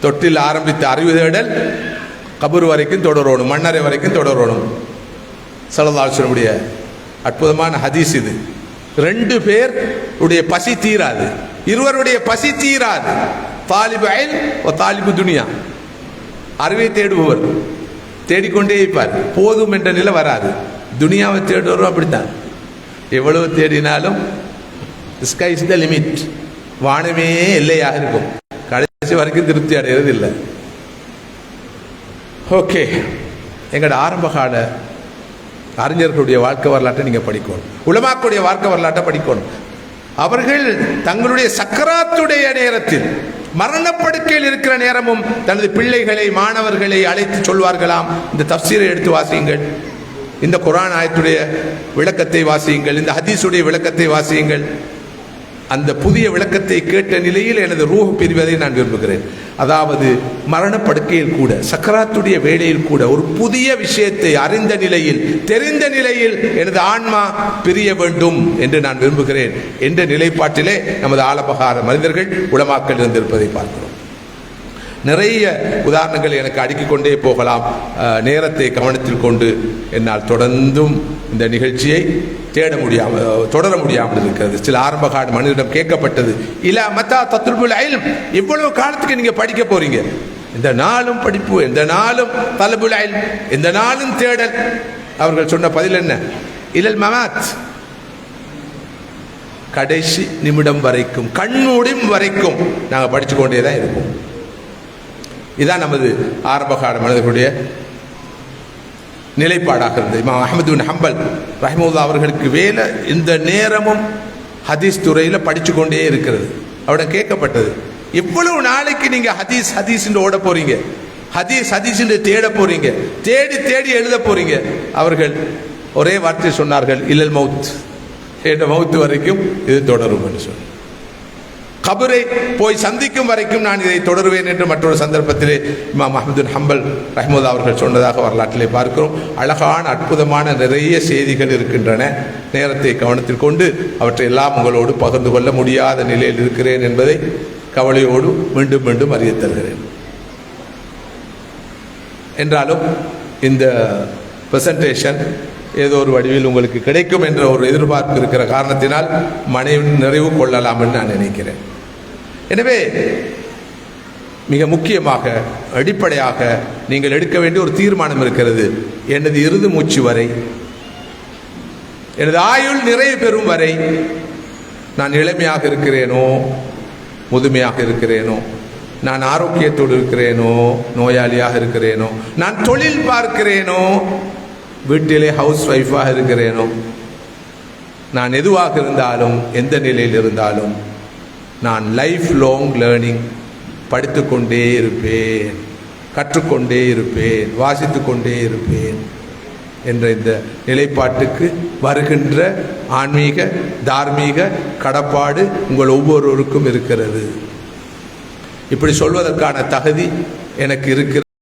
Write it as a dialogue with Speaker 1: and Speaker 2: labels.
Speaker 1: தொட்டில் ஆரம்பித்த அறிவு தேடல் கபூர் வரைக்கும் தொடரணும் மன்னரை வரைக்கும் தொடரணும். சலதாசனுடைய அற்புதமான ஹதீஸ் இது. ரெண்டு பேர் உடைய பசி தீராது. இருவருடைய பசி தீராது. தாலிபு அயல் ஓ தாலிபு துனியா. அறிவை தேடுபவர். தேடிக்கொண்டே இருப்பார். போதும் என்ற நிலை வராது. துனியாவை தேடுறோம் அப்படித்தான். எவ்வளவு தேடினாலும் ஸ்கை இஸ் த லிமிட் வானமே எல்லையாக இருக்கும். கடைசி வரைக்கும் திருப்தி அடைகிறது இல்லை ஓகே எங்களோட ஆரம்பகால அறிஞர்களுடைய வாழ்க்கை வரலாற்றை நீங்கள் படிக்கணும். உலமாக்களுடைய வாழ்க்கை வரலாற்றை படிக்கணும். அவர்கள் தங்களுடைய சக்கராத்துடைய நேரத்தில் மரணப்படுக்கையில் இருக்கிற நேரமும் தனது பிள்ளைகளை மாணவர்களை அழைத்து சொல்வார்களாம். இந்த தப்சீரை எடுத்து வாசியுங்கள். இந்த குரான் ஆயத்துடைய விளக்கத்தை வாசியுங்கள். இந்த ஹதீஸுடைய விளக்கத்தை வாசியுங்கள். அந்த புதிய விளக்கத்தை கேட்ட நிலையில் எனது ரூபம் பிரிவதை நான் விரும்புகிறேன். அதாவது மரணப்படுக்கையில் கூட சக்கராத்துடைய வேலையில் கூட ஒரு புதிய விஷயத்தை அறிந்த நிலையில் தெரிந்த நிலையில் எனது ஆன்மா பிரிய வேண்டும் என்று நான் விரும்புகிறேன் என்ற நிலைப்பாட்டிலே நமது ஆலபகார மனிதர்கள் உளமாக்கல் இருந்திருப்பதை பார்க்கிறோம். நிறைய உதாரணங்கள் எனக்கு அடுக்கிக் கொண்டே போகலாம் நேரத்தை கவனத்தில் கொண்டு என்னால் தொடர்ந்தும் இந்த நிகழ்ச்சியை தேட முடியாமல் தொடர முடியாமல் இருக்கிறது. சில ஆரம்ப கால மனிதனிடம் கேட்கப்பட்டது இல்ல மத்தா தத்துல்புல் அயிலும் இவ்வளவு காலத்துக்கு நீங்க படிக்க போறீங்க? இந்த நாளும் படிப்பு இந்த நாளும் தலபுல் அயில் இந்த நாளும் தேடல்? அவர்கள் சொன்ன பதில் என்ன? இலல் மமாத். கடைசி நிமிடம் வரைக்கும் கண்மூடிம் வரைக்கும் நாங்கள் படித்து கொண்டே தான் இருப்போம். இதுதான் நமது ஆரம்பகால மனிதர்களுடைய நிலைப்பாடாக இருந்தது. இமாம் அஹமது பின் ஹம்பல் ரஹிமுல்லா அவர்களுக்கு வேலை இந்த நேரமும் ஹதீஸ் துறையில் படித்து கொண்டே இருக்கிறது. அவட கேட்கப்பட்டது. எவ்வளவு நாளைக்கு நீங்கள் ஹதீஸ் ஹதீஸ் ஓட போறீங்க. ஹதீஸ் ஹதீஸ் தேட போறீங்க. தேடி தேடி எழுத போறீங்க. அவர்கள் ஒரே வார்த்தை சொன்னார்கள் இல்லல் மவுத். என்ற மவுத்து வரைக்கும் இது தொடரும் என்று சொன்னார் கபரை போய் சந்திக்கும் வரைக்கும் நான் இதை தொடருவேன் என்று மற்றொரு சந்தர்ப்பத்திலே இமாம் அஹமதுன் ஹம்பல் ரஹ்மது அவர்கள் சொன்னதாக வரலாற்றிலே பார்க்கிறோம். அழகான அற்புதமான நிறைய செய்திகள் இருக்கின்றன. நேரத்தை கவனத்தில் கொண்டு அவற்றை எல்லாம் உங்களோடு பகிர்ந்து கொள்ள முடியாத நிலையில் இருக்கிறேன் என்பதை கவலையோடு மீண்டும் மீண்டும் அறிய தருகிறேன். என்றாலும் இந்த பிரசன்டேஷன் ஏதோ ஒரு வடிவில் உங்களுக்கு கிடைக்கும் என்ற ஒரு எதிர்பார்ப்பு இருக்கிற காரணத்தினால் மனைவி நிறைவு கொள்ளலாம் என்று நான் நினைக்கிறேன். எனவே மிக முக்கியமாக அடிப்படையாக நீங்கள் எடுக்க வேண்டிய ஒரு தீர்மானம் இருக்கிறது. எனது இறுதி மூச்சு வரை எனது ஆயுள் நிறைவு பெறும் வரை நான் இளமையாக இருக்கிறேனோ முதுமையாக இருக்கிறேனோ நான் ஆரோக்கியத்தோடு இருக்கிறேனோ நோயாளியாக இருக்கிறேனோ நான் தொழில் பார்க்கிறேனோ வீட்டிலே ஹவுஸ் ஒய்ஃபாக இருக்கிறேனோ நான் எதுவாக இருந்தாலும் எந்த நிலையில் இருந்தாலும் நான் லைஃப் லாங் லேர்னிங் படித்துக்கொண்டே இருப்பேன் கற்றுக்கொண்டே இருப்பேன் வாசித்து கொண்டே இருப்பேன் என்ற இந்த நிலைப்பாட்டுக்கு வருகின்ற ஆன்மீக தார்மீக கடப்பாடு உங்கள் ஒவ்வொருவருக்கும் இருக்கிறது. இப்படி சொல்வதற்கான தகுதி எனக்கு இருக்கிறது.